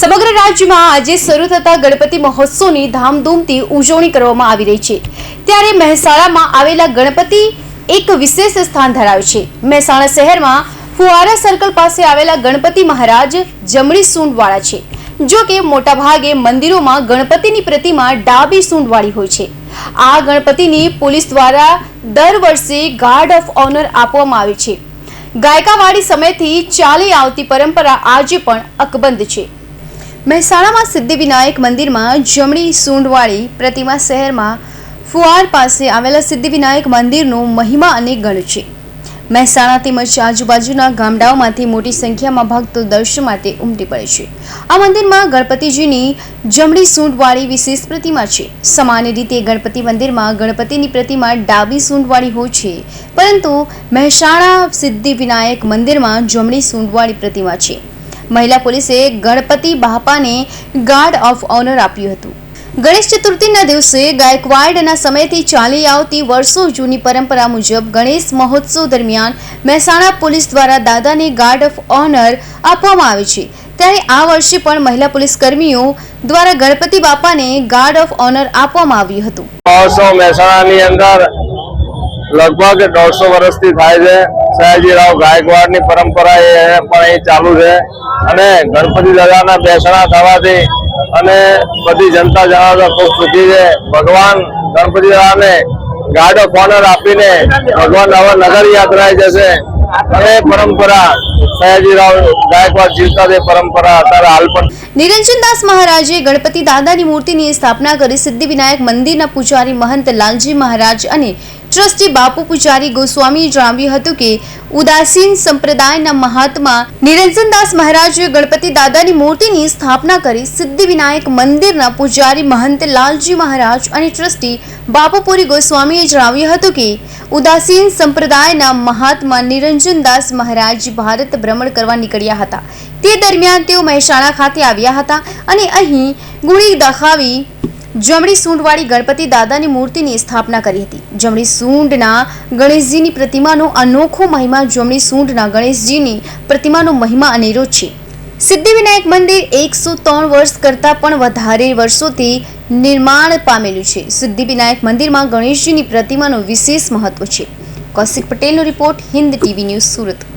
સમગ્ર રાજ્યમાં આજે શરૂ થતા ગણપતિ મહોત્સવની ધામધૂમથી ઉજવણી કરવામાં આવી રહી છે. ત્યારે મહેસાણામાં આવેલા ગણપતિ એક વિશેષ સ્થાન ધરાવે છે. મહેસાણા શહેરમાં ફુવારા સર્કલ પાસે આવેલા ગણપતિ મહારાજ જમણી સૂંઢવાળા છે, જો કે મોટાભાગે મંદિરોમાં ગણપતિની પ્રતિમા ડાબી સૂંઢવાળી હોય છે. આ ગણપતિની પોલીસ દ્વારા દર વર્ષે ગાર્ડ ઓફ ઓનર આપવામાં આવે છે. ગાયકાવાડી સમયથી ચાલી આવતી પરંપરા આજે પણ અકબંધ છે. મહેસાણામાં સિદ્ધિવિનાયક મંદિરમાં જમણી સૂંઢવાળી પ્રતિમા શહેરમાં ફુવાર પાસે આવેલા સિદ્ધિવિનાયક મંદિરનો મહિમા અને ગણ છે. મહેસાણા તેમજ આજુબાજુના ગામડાઓમાંથી મોટી સંખ્યામાં ભક્તો દર્શન માટે ઉમટી પડે છે. આ મંદિરમાં ગણપતિજીની જમણી સૂંઢવાળી વિશેષ પ્રતિમા છે. સામાન્ય રીતે ગણપતિ મંદિરમાં ગણપતિની પ્રતિમા ડાબી સૂંઢવાળી હોય છે, પરંતુ મહેસાણા સિદ્ધિવિનાયક મંદિરમાં જમણી સૂંઢવાળી પ્રતિમા છે. મહિલા પોલીસે ગણપતિ બાપાને ગાર્ડ ઓફ ઓનર આપ્યું હતું. ગણેશ ચતુર્થીના દિવસે ગાયકવાડના સમયથી ચાલી આવતી વર્ષો જૂની પરંપરા મુજબ ગણેશ મહોત્સવ દરમિયાન મહેસાણા પોલીસ દ્વારા દાદાને ગાર્ડ ઓફ ઓનર આપવામાં આવે છે. ત્યારે આ વર્ષે પણ મહિલા પોલીસ કર્મીઓ દ્વારા ગણપતિ બાપાને ગાર્ડ ઓફ ઓનર આપવામાં આવ્યું હતું. મહેસાણાની અંદર લગભગ દોઢસો વર્ષથી થાય છે. સયાજીરાવ ગાયકવાડની પરંપરા એ પણ અહીં ચાલુ છે અને ગણપતિ દાદાના બેસણા થવાથી અને બધી જનતા જણાવતા ખૂબ સુખી છે. ભગવાન ગણપતિ દાદાને ગાર્ડ ઓફ ઓનર આપીને ભગવાન હવે નગર યાત્રાએ જશે. અને પરંપરા નિરંજનદાસ મહારાજે ગણપતિ દાદાની મૂર્તિની સ્થાપના કરી સિદ્ધિ વિનાયક મંદિરના પૂજારી મહંત લાલજી મહારાજ અને ટ્રસ્ટી બાપુ પૂજારી ગોસ્વામીએ જણાવ્યું હતું કે, ઉદાસીન સંપ્રદાયના મહાત્મા નિરંજનદાસ મહારાજે ગણપતિ દાદાની મૂર્તિની સ્થાપના કરી સિદ્ધિવિનાયક મંદિરના પૂજારી મહંત લાલજી મહારાજ અને ટ્રસ્ટી બાપુપુરી ગોસ્વામીએ જણાવ્યું હતું કે, ઉદાસીન સંપ્રદાયના મહાત્મા નિરંજનદાસ મહારાજ ભારત ભ્રમણ કરવા નીકળ્યા હતા. તે દરમિયાન તેઓ મહેસાણા ખાતે આવ્યા હતા અને અહીં ગુણી દખાવી જમણી સૂંઢવાળી ગણપતિ દાદાની મૂર્તિની સ્થાપના કરી હતી. જમણી સૂંઢના ગણેશજીની પ્રતિમાનો અનોખો મહિમા, જમણી સૂંઢના ગણેશજીની પ્રતિમાનો મહિમા અનેરો છે. સિદ્ધિવિનાયક મંદિર એકસો ત્રણ વર્ષ કરતાં પણ વધારે વર્ષોથી નિર્માણ પામેલું છે. સિદ્ધિવિનાયક મંદિરમાં ગણેશજીની પ્રતિમાનું વિશેષ મહત્વ છે. કૌશિક પટેલનો report Hind TV news Surat.